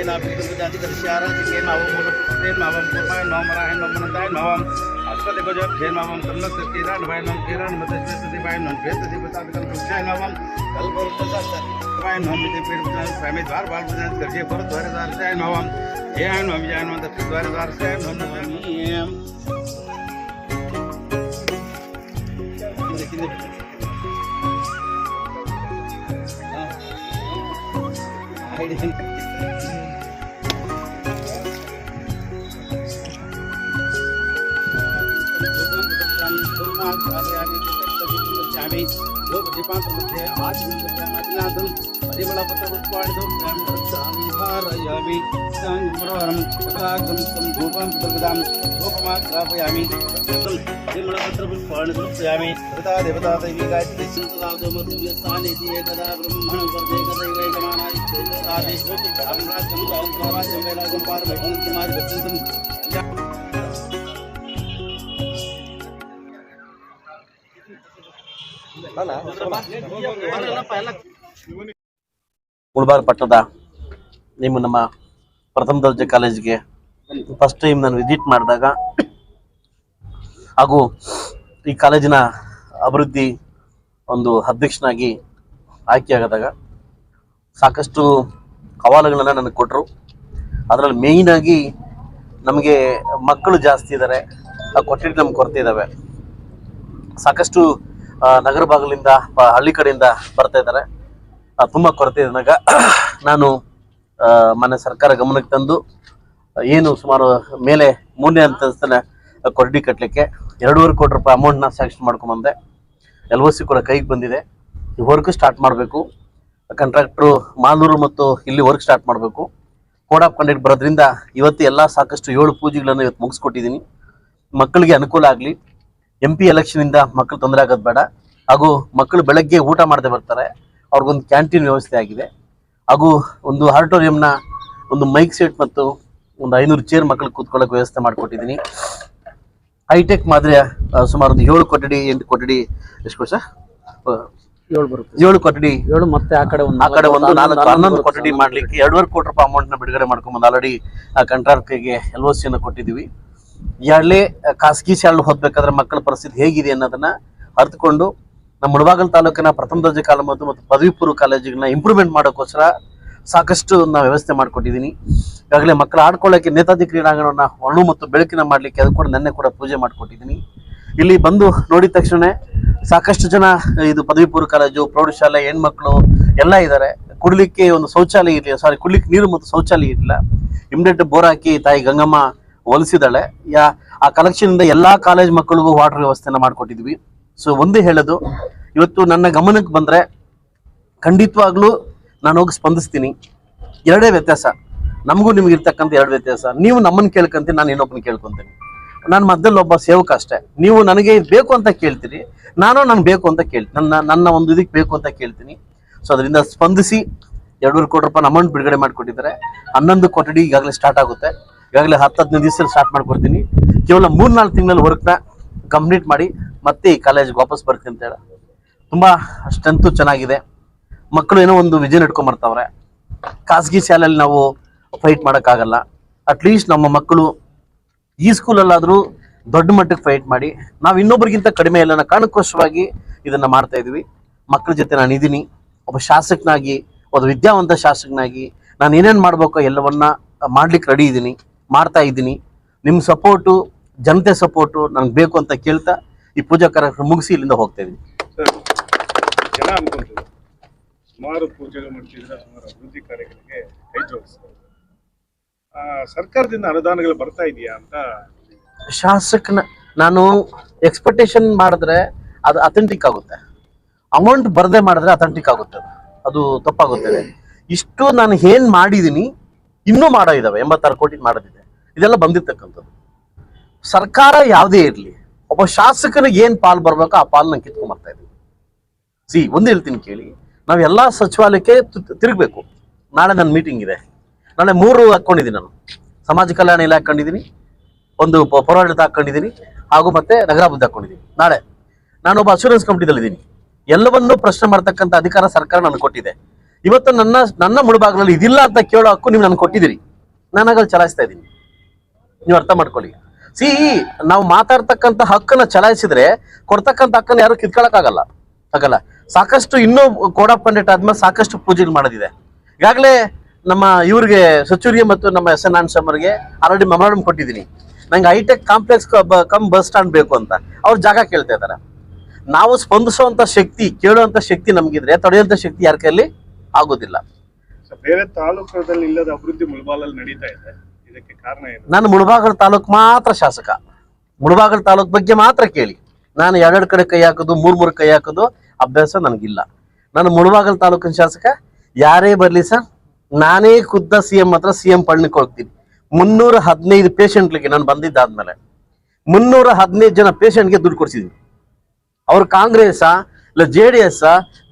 sabihin na pinagdati kasi siya rin kasi mawam ko rin mawam ko pa no marahin no manandahin mawam aspat ko jo phen mawam tamna tira no bhai no tira no mata se se bhai no phen se bata kal kusha mawam kal ko tata bhai no mite phen bata family dwar bal bata karje par dwar dar se mawam ए आन हम जान हम दस द्वार द्वार से हम हम लेकिन आईडी आम्ही लोकदीपांमध्ये आचमनादन परिमळपत्रपुष्पाणिदं संहारयामि संप्रवरं कलाकं संधूपं दुर्गदां धूपमाग्रापयामि परिमळपत्रपुष्पाणि समर्पयामि देवता देवता दैवी गायत्री सिंहदादो मधुव्यस्तानेति एकदा ब्रह्मण वर्धे कदैवैकमानादित्यो आदेशो ब्राह्मणात् चन्द्रान् पार्वतीं वेलागं पार्वतीं कुमारं ಮುಳಬಾಗ ಪಟ್ಟದ ನಿಮ್ಮ ನಮ್ಮ ಪ್ರಥಮ ದರ್ಜೆ ಕಾಲೇಜ್ಗೆ ಫಸ್ಟ್ ಟೈಮ್ ನಾನು ವಿಸಿಟ್ ಮಾಡಿದಾಗ ಹಾಗೂ ಈ ಕಾಲೇಜಿನ ಅಭಿವೃದ್ಧಿ ಒಂದು ಅಧ್ಯಕ್ಷನಾಗಿ ಆಯ್ಕೆಯಾಗದಾಗ ಸಾಕಷ್ಟು ಸವಾಲುಗಳನ್ನು ನನಗೆ ಕೊಟ್ಟರು ಅದರಲ್ಲಿ ಮೇಯ್ನಾಗಿ ನಮಗೆ ಮಕ್ಕಳು ಜಾಸ್ತಿ ಇದ್ದಾರೆ ಆ ಕೊಠಡಿ ನಮ್ಗೆ ಕೊರತೆ ಇದ್ದಾವೆ ಸಾಕಷ್ಟು ನಗರ ಭಾಗಲಿಂದ ಹಳ್ಳಿ ಕಡೆಯಿಂದ ಬರ್ತಾ ಇದ್ದಾರೆ. ತುಂಬಾ ಕೊರತೆ ಇದ್ದಾಗ ನಾನು ಮನೆ ಸರ್ಕಾರ ಗಮನಕ್ಕೆ ತಂದು, ಏನು ಸುಮಾರು ಮೇಲೆ ಮೂರನೇ ಅಂತಸ್ತನ ಕೊರಡಿ ಕಟ್ಟಲಿಕ್ಕೆ ಎರಡೂವರೆ ಕೋಟಿ ರೂಪಾಯಿ ಅಮೌಂಟ್ನ ಸ್ಯಾಂಕ್ಷನ್ ಮಾಡ್ಕೊಂಬಂದೆ ಎಲ್ ಒ ಸಿ ಕೂಡ ಕೈಗೆ ಬಂದಿದೆ. ಈ ವರ್ಕ್ ಸ್ಟಾರ್ಟ್ ಮಾಡಬೇಕು. ಕಾಂಟ್ರಾಕ್ಟ್ರು ಮಾಲೂರು ಮತ್ತು ಇಲ್ಲಿ ವರ್ಕ್ ಸ್ಟಾರ್ಟ್ ಮಾಡಬೇಕು. ಕೋಡ್ ಆಫ್ ಕಂಡಕ್ಟ್ ಬರೋದ್ರಿಂದ ಇವತ್ತು ಎಲ್ಲ ಸಾಕಷ್ಟು ಏಳು ಪೂಜೆಗಳನ್ನು ಇವತ್ತು ಮುಗಿಸ್ಕೊಟ್ಟಿದ್ದೀನಿ. ಮಕ್ಕಳಿಗೆ ಅನುಕೂಲ ಆಗಲಿ. ಎಂ ಪಿ ಎಲೆಕ್ಷನಿಂದ ಮಕ್ಕಳು ತೊಂದರೆ ಆಗೋದು ಬೇಡ. ಹಾಗೂ ಮಕ್ಕಳು ಬೆಳಗ್ಗೆ ಊಟ ಮಾಡದೆ ಬರ್ತಾರೆ. ಅವ್ರಿಗೊಂದು ಕ್ಯಾಂಟೀನ್ ವ್ಯವಸ್ಥೆ ಆಗಿದೆ. ಹಾಗೂ ಒಂದು ಆಡಿಟೋರಿಯಂನ ಒಂದು ಮೈಕ್ ಸೆಟ್ ಮತ್ತು ಒಂದು ಐನೂರು ಚೇರ್ ಮಕ್ಕಳು ಕೂತ್ಕೊಳ್ಳೋಕೆ ವ್ಯವಸ್ಥೆ ಮಾಡಿಕೊಟ್ಟಿದ್ದೀನಿ. ಹೈಟೆಕ್ ಮಾದರಿಯ ಸುಮಾರು ಒಂದು ಏಳು ಕೊಠಡಿ ಎಂಟು ಕೊಠಡಿ ಎಷ್ಟು ಏಳು ಬರುತ್ತೆ. ಏಳು ಕೊಠಡಿ. ಏಳು ಮತ್ತೆ ಆ ಕಡೆ ಒಂದು ಆ ಕಡೆ ಒಂದು ನಾಲ್ಕು ಹನ್ನೊಂದು. ಕೊಠಡಿ ಮಾಡ್ಲಿಕ್ಕೆ ಎರಡೂವರೆ ಕೋಟಿ ರೂಪಾಯಿ ಅಮೌಂಟ್ನ ಬಿಡುಗಡೆ ಮಾಡ್ಕೊಂಬಂದು ಆಲ್ರೆಡಿ ಆ ಕಾಂಟ್ರಾಕ್ಟ್ಗೆ ಎಲ್ ಒ ಸಿಯನ್ನು ಕೊಟ್ಟಿದ್ದೀವಿ. ಎರಡಲೇ ಖಾಸಗಿ ಶಾಲೆ ಓದ್ಬೇಕಾದ್ರೆ ಮಕ್ಕಳ ಪರಿಸ್ಥಿತಿ ಹೇಗಿದೆ ಅನ್ನೋದನ್ನ ಅರ್ಥಕೊಂಡು ನಮ್ಮ ಮುಳಬಾಗಲ್ ತಾಲೂಕಿನ ಪ್ರಥಮ ದರ್ಜೆ ಕಾಲೇಜು ಮತ್ತು ಮತ್ತು ಪದವಿ ಪೂರ್ವ ಕಾಲೇಜುಗಳನ್ನ ಇಂಪ್ರೂವ್ಮೆಂಟ್ ಮಾಡೋಕ್ಕೋಸ್ಕರ ಸಾಕಷ್ಟು ನಾವು ವ್ಯವಸ್ಥೆ ಮಾಡ್ಕೊಟ್ಟಿದ್ದೀನಿ ಈಗಾಗಲೇ ಮಕ್ಕಳು ಆಡ್ಕೊಳ್ಳೋಕೆ ನೇತಾಜಿ ಕ್ರೀಡಾಂಗಣವನ್ನು ಹಣ್ಣು ಮತ್ತು ಬೆಳಕಿನ ಮಾಡಲಿಕ್ಕೆ ಅದು ಕೂಡ ನೆನ್ನೆ ಕೂಡ ಪೂಜೆ ಮಾಡಿಕೊಟ್ಟಿದ್ದೀನಿ ಇಲ್ಲಿ ಬಂದು ನೋಡಿದ ತಕ್ಷಣ ಸಾಕಷ್ಟು ಜನ ಇದು ಪದವಿ ಪೂರ್ವ ಕಾಲೇಜು, ಪ್ರೌಢಶಾಲೆ, ಹೆಣ್ಮಕ್ಳು ಎಲ್ಲ ಇದ್ದಾರೆ. ಕುಡಲಿಕ್ಕೆ ಒಂದು ಶೌಚಾಲಯ ಇರಲಿಲ್ಲ ಸಾರಿ ಕುಡಲಿಕ್ಕೆ ನೀರು ಮತ್ತು ಶೌಚಾಲಯ ಇರಲಿಲ್ಲ. ಇಮ್ಡಿಯೇಟ್ ಬೋರ್ ಹಾಕಿ ತಾಯಿ ಗಂಗಮ್ಮ ಒಲಿಸಿದಾಳೆ ಯಾ, ಆ ಕಲೆಕ್ಷನ್ ಇಂದ ಎಲ್ಲಾ ಕಾಲೇಜ್ ಮಕ್ಕಳಿಗೂ ವಾಟರ್ ವ್ಯವಸ್ಥೆನ ಮಾಡ್ಕೊಟ್ಟಿದ್ವಿ. ಸೊ ಒಂದೇ ಹೇಳೋದು, ಇವತ್ತು ನನ್ನ ಗಮನಕ್ಕೆ ಬಂದ್ರೆ ಖಂಡಿತವಾಗ್ಲೂ ನಾನು ಹೋಗಿ ಸ್ಪಂದಿಸ್ತೀನಿ. ಎರಡೇ ವ್ಯತ್ಯಾಸ, ನಮಗೂ ನಿಮ್ಗೆ ಇರ್ತಕ್ಕಂಥ ಎರಡು ವ್ಯತ್ಯಾಸ. ನೀವು ನಮ್ಮನ್ನ ಕೇಳ್ಕೊಂತೀನಿ, ನಾನು ಇನ್ನೊಬ್ಬನ ಕೇಳ್ಕೊಂತೀನಿ. ನಾನು ಮಧ್ಯದಲ್ಲಿ ಒಬ್ಬ ಸೇವಕ ಅಷ್ಟೇ. ನೀವು ನನಗೆ ಬೇಕು ಅಂತ ಕೇಳ್ತೀರಿ, ನಾನು ನನ್ಗೆ ಬೇಕು ಅಂತ ಕೇಳ್ತೀನಿ ನನ್ನ ನನ್ನ ಒಂದು ಇದಕ್ಕೆ ಬೇಕು ಅಂತ ಕೇಳ್ತೀನಿ. ಸೊ ಅದರಿಂದ ಸ್ಪಂದಿಸಿ, ಎರಡೂವರೆ ಕೋಟಿ ರೂಪಾಯಿ ಅಮೌಂಟ್ ಬಿಡುಗಡೆ ಮಾಡಿಕೊಟ್ಟಿದ್ದಾರೆ. ಹನ್ನೊಂದು ಕೊಠಡಿ ಈಗಾಗಲೇ ಸ್ಟಾರ್ಟ್ ಆಗುತ್ತೆ. ಈಗಾಗಲೇ ಹತ್ತು ಹದಿನೈದು ದಿವಸದಲ್ಲಿ ಸ್ಟಾರ್ಟ್ ಮಾಡ್ಕೊಡ್ತೀನಿ. ಕೇವಲ ಮೂರ್ ನಾಲ್ಕು ತಿಂಗಳಲ್ಲಿ ವರ್ಕ್ನ ಕಂಪ್ಲೀಟ್ ಮಾಡಿ ಮತ್ತೆ ಈ ಕಾಲೇಜ್ಗೆ ವಾಪಸ್ ಬರ್ತೀನಿ ಅಂತ ಹೇಳ. ತುಂಬ ಸ್ಟ್ರೆಂತು ಚೆನ್ನಾಗಿದೆ. ಮಕ್ಕಳು ಏನೋ ಒಂದು ವಿಜನ್ ಇಟ್ಕೊಂಡ್ ಬರ್ತಾವ್ರೆ ಖಾಸಗಿ ಶಾಲೆಯಲ್ಲಿ ನಾವು ಫೈಟ್ ಮಾಡೋಕ್ಕಾಗಲ್ಲ. ಅಟ್ಲೀಸ್ಟ್ ನಮ್ಮ ಮಕ್ಕಳು ಈ ಸ್ಕೂಲಲ್ಲಾದರೂ ದೊಡ್ಡ ಮಟ್ಟಕ್ಕೆ ಫೈಟ್ ಮಾಡಿ, ನಾವು ಇನ್ನೊಬ್ರಿಗಿಂತ ಕಡಿಮೆ ಇಲ್ಲ ಕಾರಣಕ್ಕೋಸ್ಕರವಾಗಿ ಇದನ್ನು ಮಾಡ್ತಾ ಇದೀವಿ. ಮಕ್ಕಳ ಜೊತೆ ನಾನು ಇದ್ದೀನಿ ಒಬ್ಬ ಶಾಸಕನಾಗಿ, ಒಬ್ಬ ವಿದ್ಯಾವಂತ ಶಾಸಕನಾಗಿ ನಾನು ಏನೇನು ಮಾಡಬೇಕೋ ಎಲ್ಲವನ್ನ ಮಾಡ್ಲಿಕ್ಕೆ ರೆಡಿ ಇದ್ದೀನಿ ಮಾಡ್ತಾ ಇದ್ದೀನಿ. ನಿಮ್ಮ ಸಪೋರ್ಟು ಜನತೆ ಸಪೋರ್ಟು ನನಗೆ ಬೇಕು ಅಂತ ಕೇಳ್ತಾ ಈ ಪೂಜಾ ಕಾರ್ಯಕ್ರಮ ಮುಗಿಸಿ ಇಲ್ಲಿಂದ ಹೋಗ್ತಾ ಇದ್ದೀನಿ. ಸುಮಾರು ಪೂಜೆಗಳು ಮಾಡ್ತಿದ್ರೆ ಸುಮಾರು ಅಭಿವೃದ್ಧಿ ಕಾರ್ಯಗಳಿಗೆ ಕೈ ಜೋಡಿಸ್ತಾರೆ ಆ, ಸರ್ಕಾರದಿಂದ ಅನುದಾನಗಳು ಬರ್ತಾ ಇದೆಯಾ ಅಂತ ಶಾಸಕನ ನಾನು ಎಕ್ಸ್ಪೆಕ್ಟೇಷನ್ ಮಾಡಿದ್ರೆ ಅದು ಅಥೆಂಟಿಕ್ ಆಗುತ್ತೆ. ಅಮೌಂಟ್ ಬರದೆ ಮಾಡಿದ್ರೆ ಅಥೆಂಟಿಕ್ ಆಗುತ್ತೆ ಅದು. ಅದು ತಪ್ಪಾಗುತ್ತದೆ ಇಷ್ಟು ನಾನು ಏನ್ ಮಾಡಿದೀನಿ ಇನ್ನೂ ಮಾಡೋ ಇದಾವೆ ಎಂಬತ್ತಾರು ಕೋಟಿ ಮಾಡೋದಿದೆ. ಇದೆಲ್ಲ ಬಂದಿರ್ತಕ್ಕಂಥದ್ದು. ಸರ್ಕಾರ ಯಾವುದೇ ಇರಲಿ, ಒಬ್ಬ ಶಾಸಕನಿಗೆ ಏನು ಪಾಲು ಬರಬೇಕು ಆ ಪಾಲು ನಂಗೆ ಕಿತ್ಕೊಂಡ್ ಬರ್ತಾ ಸಿ, ಒಂದು ಹೇಳ್ತೀನಿ ಕೇಳಿ ನಾವೆಲ್ಲ ಸಚಿವಾಲಯಕ್ಕೆ ತಿರುಗಬೇಕು. ನಾಳೆ ನನ್ನ ಮೀಟಿಂಗ್ ಇದೆ. ನಾಳೆ ಮೂರು ಹಾಕ್ಕೊಂಡಿದ್ದೀನಿ ನಾನು. ಸಮಾಜ ಕಲ್ಯಾಣ ಇಲಾಖೆ ಹಾಕೊಂಡಿದ್ದೀನಿ, ಒಂದು ಪೌರಾಡಳಿತ ಹಾಕೊಂಡಿದ್ದೀನಿ, ಹಾಗೂ ಮತ್ತೆ ನಗರಾಭಿವೃದ್ಧಿ ಹಾಕೊಂಡಿದ್ದೀನಿ. ನಾಳೆ ನಾನೊಬ್ಬ ಅಶೂರೆನ್ಸ್ ಕಂಪ್ನಿದಲ್ಲಿ ಇದ್ದೀನಿ ಎಲ್ಲವನ್ನೂ ಪ್ರಶ್ನೆ ಮಾಡ್ತಕ್ಕಂಥ ಅಧಿಕಾರ ಸರ್ಕಾರ ನನಗೆ ಕೊಟ್ಟಿದೆ. ಇವತ್ತು ನನ್ನ ನನ್ನ ಮುಳುಭಾಗದಲ್ಲಿ ಇದಿಲ್ಲ ಅಂತ ಕೇಳೋ ಹಕ್ಕು ನೀವು ನನಗೆ ಕೊಟ್ಟಿದ್ದೀರಿ. ನಾನಾಗಲ್ಲಿ ಚಲಾಯಿಸ್ತಾ ಇದ್ದೀನಿ. ನೀವು ಅರ್ಥ ಮಾಡ್ಕೊಳ್ಳಿ. ಸಿ, ನಾವು ಮಾತಾಡ್ತಕ್ಕಂಥ ಹಕ್ಕನ್ನ ಚಲಾಯಿಸಿದ್ರೆ ಕೊಡ್ತಕ್ಕಂಥ ಹಕ್ಕನ್ನ ಯಾರು ಕಿತ್ಕೊಳಕ್ಕಾಗಲ್ಲ. ಆಗಲ್ಲ ಸಾಕಷ್ಟು ಇನ್ನೂ ಕೋಡ್ ಪಂಡಿಟ್ ಆದ್ಮೇಲೆ ಸಾಕಷ್ಟು ಪೂಜೆಗಳು ಮಾಡೋದಿದೆ. ಈಗಾಗಲೇ ನಮ್ಮ ಇವ್ರಿಗೆ ಸಚಿವರಿಗೆ ಮತ್ತು ನಮ್ಮ ಎಸ್ ಎನ್ ಆನ್ಸಮರ್ಗೆ ಆಲ್ರೆಡಿ ಮೆಮೊರಾಂಡಮ್ ಕೊಟ್ಟಿದ್ದೀನಿ. ನಂಗೆ hitech complex cum bus stand ಬೇಕು ಅಂತ. ಅವ್ರು ಜಾಗ ಕೇಳ್ತಾ ಇದ್ದಾರೆ. ನಾವು ಸ್ಪಂದಿಸುವಂತ ಶಕ್ತಿ ಕೇಳುವಂತ ಶಕ್ತಿ ನಮಗಿದ್ರೆ ತಡೆಯುವಂತ ಶಕ್ತಿ ಯಾರ ಕೈಯಲ್ಲಿ? ಆಗೋದಿಲ್ಲ. ಬೇರೆ ತಾಲೂಕದಲ್ಲಿ ಇಲ್ಲದ ಅಭಿವೃದ್ಧಿ ಮುಳಬಾಲಲ್ಲಿ ನಡೀತಾ ಇದೆ. ಇದಕ್ಕೆ ಕಾರಣ ಏನು? ನಾನು ಮುಳಬಾಗಲ್ ತಾಲೂಕು ಮಾತ್ರ ಶಾಸಕ. ಮುಳಬಾಗಲ್ ತಾಲೂಕ್ ಬಗ್ಗೆ ಮಾತ್ರ ಕೇಳಿ. ನಾನು ಎರಡೆರಡು ಕಡೆ ಕೈ ಹಾಕೋದು, ಮೂರ್ ಮೂರು ಕೈ ಹಾಕೋದು ಅಭ್ಯಾಸ ನನಗಿಲ್ಲ. ನಾನು ಮುಳಬಾಗಲ್ ತಾಲೂಕಿನ ಶಾಸಕ. ಯಾರೇ ಬರಲಿ ಸರ್, ನಾನೇ ಖುದ್ದ ಸಿ ಎಂ ಹತ್ರ ಸಿ ಎಂ ಹೋಗ್ತೀನಿ. ಮುನ್ನೂರ ಹದಿನೈದು ಪೇಷಂಟ್ಗಳಿಗೆ ನಾನು ಬಂದಿದ್ದಾದ್ಮೇಲೆ, ಮುನ್ನೂರ ಹದಿನೈದು ಜನ ಪೇಷಂಟ್ಗೆ ದುಡ್ಡು ಕೊಡ್ಸಿದೀನಿ. ಅವ್ರು ಕಾಂಗ್ರೆಸ್ ಇಲ್ಲ ಜೆ ಡಿ ಎಸ್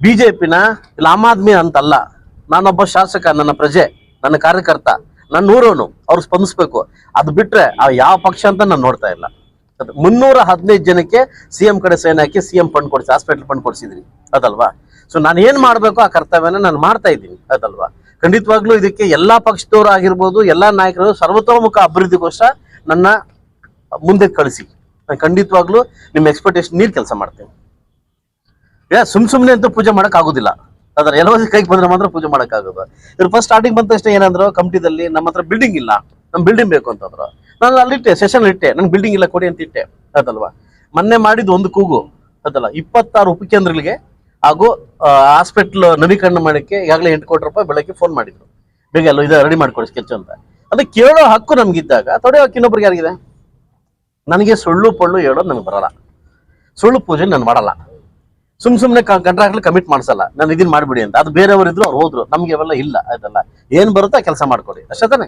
ಬಿಜೆಪಿನ ಇಲ್ಲ ಆಮ್ ಆದ್ಮಿ ಅಂತಲ್ಲ. ನಾನೊಬ್ಬ ಶಾಸಕ, ನನ್ನ ಪ್ರಜೆ, ನನ್ನ ಕಾರ್ಯಕರ್ತ. ನನ್ನ ಊರವನು ಅವ್ರು ಸ್ಪಂದಿಸ್ಬೇಕು. ಅದು ಬಿಟ್ರೆ ಯಾವ ಪಕ್ಷ ಅಂತ ನಾನು ನೋಡ್ತಾ ಇಲ್ಲ. ಮುನ್ನೂರ ಹದಿನೈದು ಜನಕ್ಕೆ ಸಿ ಎಂ ಕಡೆ ಸೈನ್ ಹಾಕಿ ಸಿ ಎಂ ಫಂಡ್ ಕೊಡಿಸಿ, ಹಾಸ್ಪಿಟಲ್ ಫಂಡ್ ಕೊಡಿಸಿದ್ರಿ. ಅದಲ್ವಾ? ಸೊ ನಾನು ಏನ್ ಮಾಡ್ಬೇಕು ಆ ಕರ್ತವ್ಯನ ನಾನು ಮಾಡ್ತಾ ಇದ್ದೀನಿ. ಅದಲ್ವಾ? ಖಂಡಿತವಾಗ್ಲೂ ಇದಕ್ಕೆ ಎಲ್ಲಾ ಪಕ್ಷದವರು ಆಗಿರ್ಬೋದು, ಎಲ್ಲಾ ನಾಯಕರು ಸರ್ವತೋಮುಖ ಅಭಿವೃದ್ಧಿಗೋಸ್ಕರ ನನ್ನ ಮುಂದೆ ಕಳಿಸಿ. ನಾನು ಖಂಡಿತವಾಗ್ಲೂ ನಿಮ್ಮ ಎಕ್ಸ್ಪೆಕ್ಟೇಷನ್ ನೀರ್ ಕೆಲಸ ಮಾಡ್ತೇನೆ. ಸುಮ್ ಸುಮ್ನೆ ಅಂತೂ ಪೂಜೆ ಮಾಡಕ್ ಆಗುದಿಲ್ಲ. ಅದ್ರ ಎಲ್ಲ ಕೈ ಬಂದ್ರೆ ಮಾತ್ರ ಪೂಜೆ ಮಾಡಕ್ ಆಗೋದು ಇವ್ರು ಫಸ್ಟ್ ಸ್ಟಾರ್ಟಿಂಗ್ ಬಂದ ತಕ್ಷಣ ಏನಂದ್ರು, ಕಮಿಟಿದಲ್ಲಿ ನಮ್ಮ ಹತ್ರ ಬಿಲ್ಡಿಂಗ್ ಇಲ್ಲ. ನಮ್ ಬಿಲ್ಡಿಂಗ್ ಬೇಕು ಅಂತಂದ್ರು. ನಾನು ಅಲ್ಲಿಟ್ಟೆ ಸೆಷನ್ ಇಟ್ಟೆ. ನನ್ ಬಿಲ್ಡಿಂಗ್ ಇಲ್ಲ, ಕೊಡಿ ಅಂತ ಇಟ್ಟೆ. ಅದಲ್ವಾ ಮೊನ್ನೆ ಮಾಡಿದ್ ಒಂದು ಕೂಗು. ಅದಲ್ಲ ಇಪ್ಪತ್ತಾರು ಉಪಕೇಂದ್ರಗಳಿಗೆ ಹಾಗೂ ಹಾಸ್ಪಿಟ್ಲ್ ನವೀಕರಣ ಮಾಡಕ್ಕೆ ಈಗಾಗಲೇ ಎಂಟು ಕೋಟಿ ರೂಪಾಯಿ ಬೆಳಗ್ಗೆ ಫೋನ್ ಮಾಡಿದ್ರು. ಬೇಗ ಅಲ್ಲ, ಇದು ರೆಡಿ ಮಾಡ್ಕೊಡಿ ಸ್ಕೆಚ್ ಅಂತ. ಅದು ಕೇಳೋ ಹಕ್ಕು ನಮ್ಗಿದ್ದಾಗ ತೊಡೆ ಹಾಕಿ ಇನ್ನೊಬ್ರಿಗೆ ಯಾರಿಗಿದೆ? ನನಗೆ ಸುಳ್ಳು ಪಳ್ಳು ಹೇಳೋದು ನನಗೆ ಬರಲ್ಲ. ಸುಳ್ಳು ಪೂಜೆ ನಾನು ಮಾಡಲ್ಲ. ಸುಮ್ ಸುಮ್ನೆ ಕಂಟ್ರಾಕ್ಟ್ ಕಮಿಟ್ ಮಾಡ್ಸಲ್ಲ. ನಾನು ಇದನ್ನ ಮಾಡ್ಬಿಡಿ ಅಂತ. ಅದು ಬೇರೆಯವರು ಇದ್ರು ಅವ್ರು ಹೋದ್ರು. ನಮ್ಗೆ ಅವೆಲ್ಲ ಇಲ್ಲ ಆಯ್ತಲ್ಲ ಏನ್ ಬರುತ್ತಾ ಕೆಲಸ ಮಾಡ್ಕೊಡಿ. ಅಷ್ಟೇ ತಾನೆ?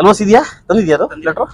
ಎಲ್ವಸ್ ಇದೆಯಾ? ತಂದಿದ್ಯಾ ಅದು? ಲೆಟ್ರು